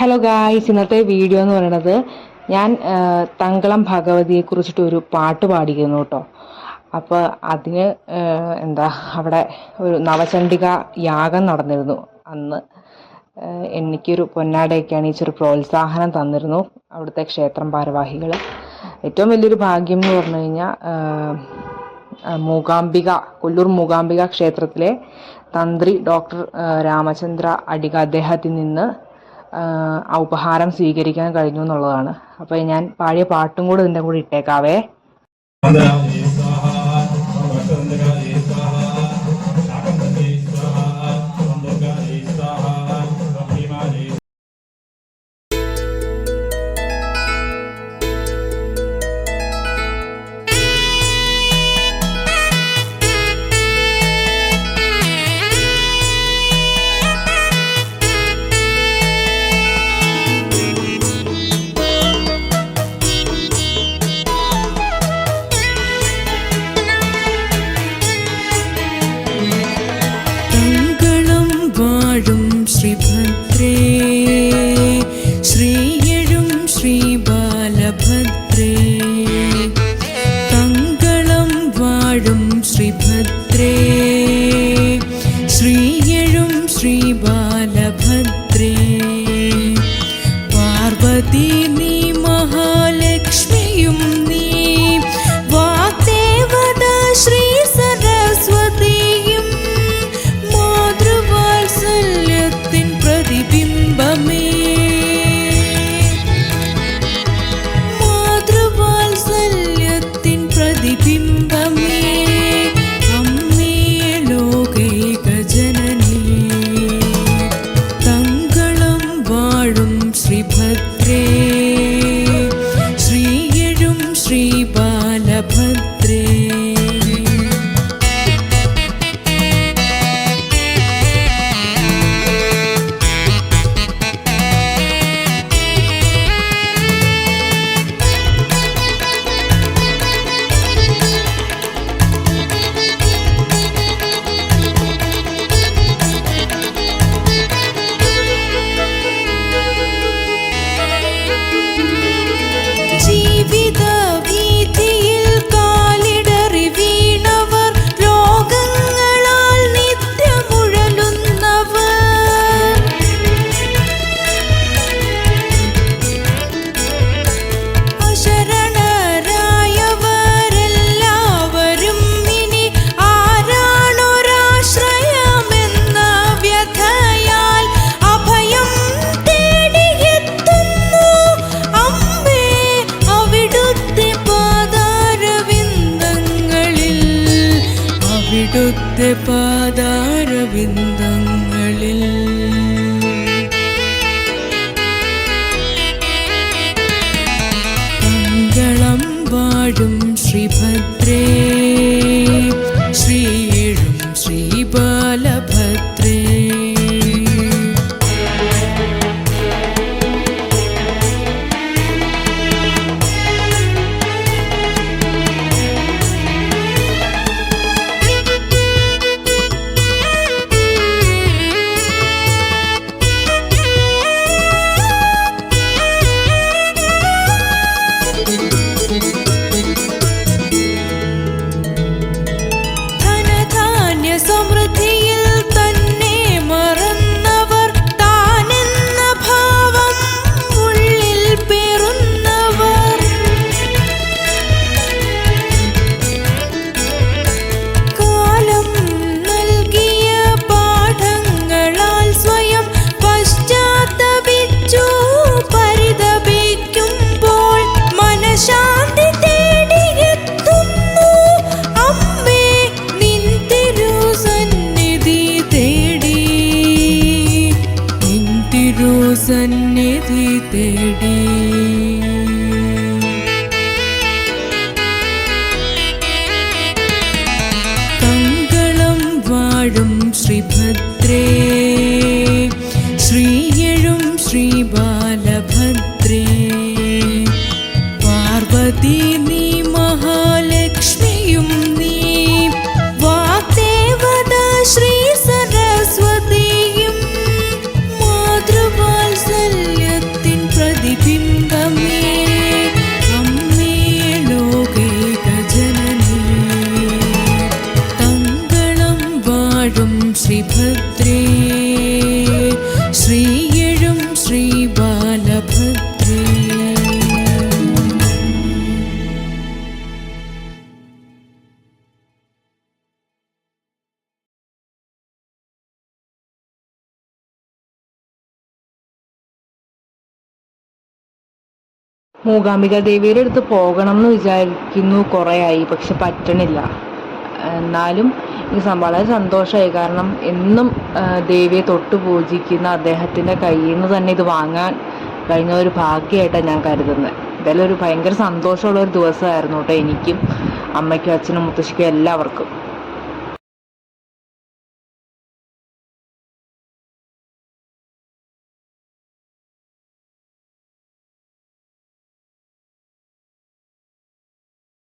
Hello guys ഇന്നത്തെ video എന്ന് പറയുന്നത് ഞാൻ തങ്കളം ഭഗവതിയെ കുറിച്ചിട്ട് ഒരു പാട്ട് പാടിയിരുന്നു കേട്ടോ. അപ്പോൾ അതിന് എന്താ അവിടെ ഒരു നവചണ്ഡിക യാഗം നടന്നിരുന്നു. അന്ന് എനിക്കൊരു എനിക്കൊരു ഈ അണിയിച്ചൊരു പ്രോത്സാഹനം തന്നിരുന്നു അവിടുത്തെ ക്ഷേത്രം ഭാരവാഹികൾ ഏറ്റവും വലിയൊരു ഭാഗ്യം എന്ന് പറഞ്ഞു കഴിഞ്ഞാൽ മൂകാംബിക കൊല്ലൂർ മൂകാംബിക ക്ഷേത്രത്തിലെ തന്ത്രി ഡോക്ടർ രാമചന്ദ്ര അടിക അദ്ദേഹത്തിൽ നിന്ന് ഉപഹാരം സ്വീകരിക്കാൻ കഴിഞ്ഞു എന്നുള്ളതാണ്. അപ്പോൾ ഞാൻ പാടിയ പാട്ടും കൂടെ ഇതിന്റെ കൂടെ ഇട്ടേക്കാവേ. നീ മഹാലക്ഷ്മിയും നീ അവിടുത്തെ പാതാരവിന്ദങ്ങളിൽ മംഗളം വാഴും ശ്രീഭദ്രേ. തിരുസന്നിധി തേടി. തങ്കളം വാഴും ശ്രീഭദ്രേ ശ്രീയഴും ശ്രീബാലഭദ്രേ പാർവതി നീ മഹാലക്ഷ്മിയും നീ മൂകാംബിക ദേവിയുടെ അടുത്ത് പോകണം എന്ന് വിചാരിക്കുന്നു. കുറേ ആയി പക്ഷെ പറ്റണില്ല. എന്നാലും എനിക്ക് വളരെ സന്തോഷമായി കാരണം എന്നും ദേവിയെ തൊട്ട് പൂജിക്കുന്ന അദ്ദേഹത്തിന്റെ കയ്യിൽ നിന്ന് തന്നെ ഇത് വാങ്ങാൻ കഴിഞ്ഞ ഒരു ഭാഗ്യമായിട്ടാണ് ഞാൻ കരുതുന്നത്. എന്തായാലും ഒരു ഭയങ്കര സന്തോഷമുള്ള ഒരു ദിവസമായിരുന്നു കേട്ടോ എനിക്കും അമ്മയ്ക്കും അച്ഛനും മുത്തശ്ശിക്കും എല്ലാവർക്കും.